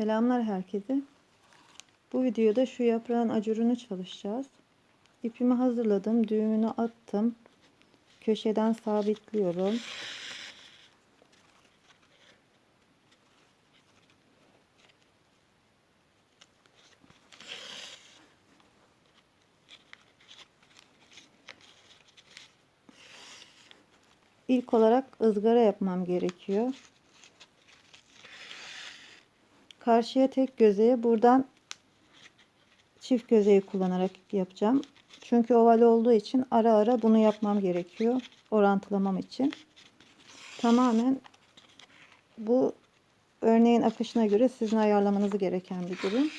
Selamlar herkese. Bu videoda şu yaprağın acurunu çalışacağız. İpimi hazırladım. Düğümünü attım. Köşeden sabitliyorum. İlk olarak ızgara yapmam gerekiyor. Karşıya tek gözeye buradan çift gözeyi kullanarak yapacağım. Çünkü oval olduğu için ara ara bunu yapmam gerekiyor. Orantılamam için. Tamamen bu örneğin akışına göre sizin ayarlamanız gereken bir durum.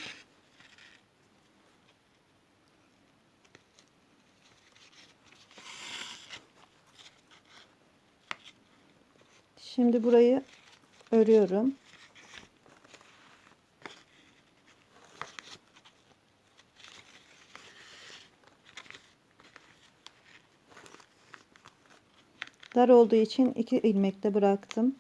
Şimdi burayı örüyorum. Dar olduğu için iki ilmekte bıraktım.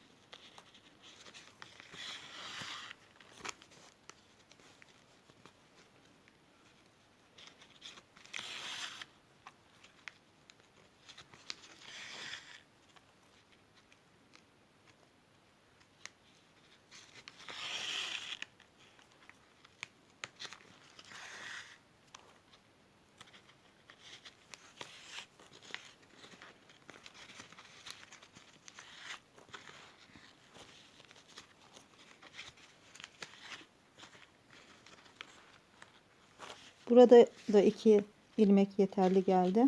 Burada da iki ilmek yeterli geldi.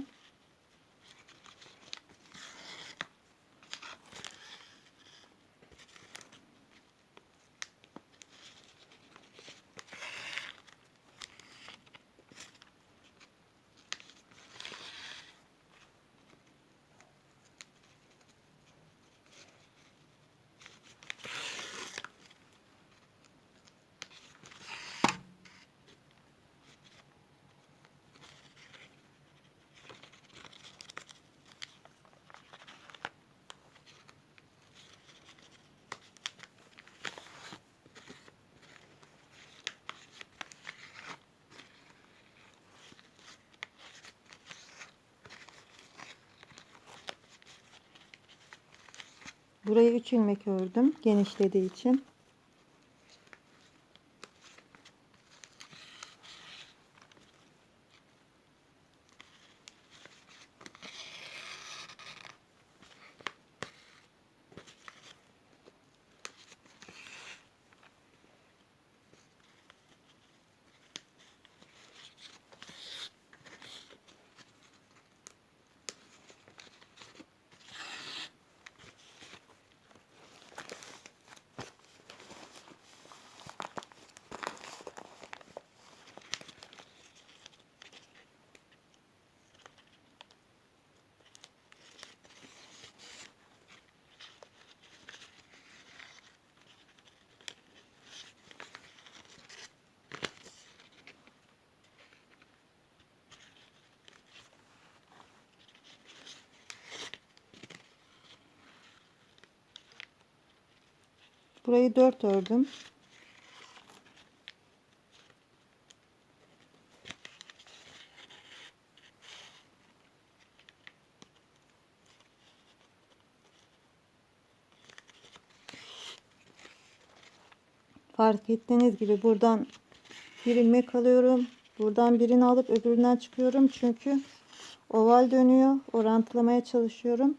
Burayı 3 ilmek ördüm genişlediği için. Burayı 4 ördüm. Fark ettiğiniz gibi buradan bir ilmek alıyorum. Buradan birini alıp öbüründen çıkıyorum. Çünkü oval dönüyor. Orantılamaya çalışıyorum.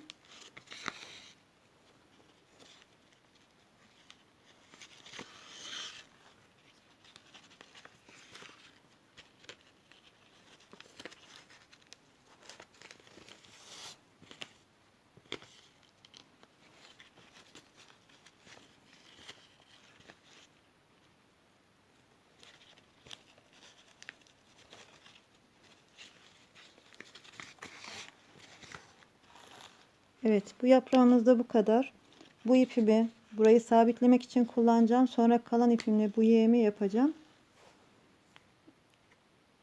Evet bu yaprağımız da bu kadar. Bu ipimi burayı sabitlemek için kullanacağım. Sonra kalan ipimle bu yeğimi yapacağım.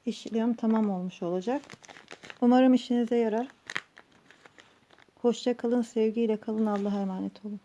İşlem tamam olmuş olacak. Umarım işinize yarar. Hoşça kalın, sevgiyle kalın. Allah'a emanet olun.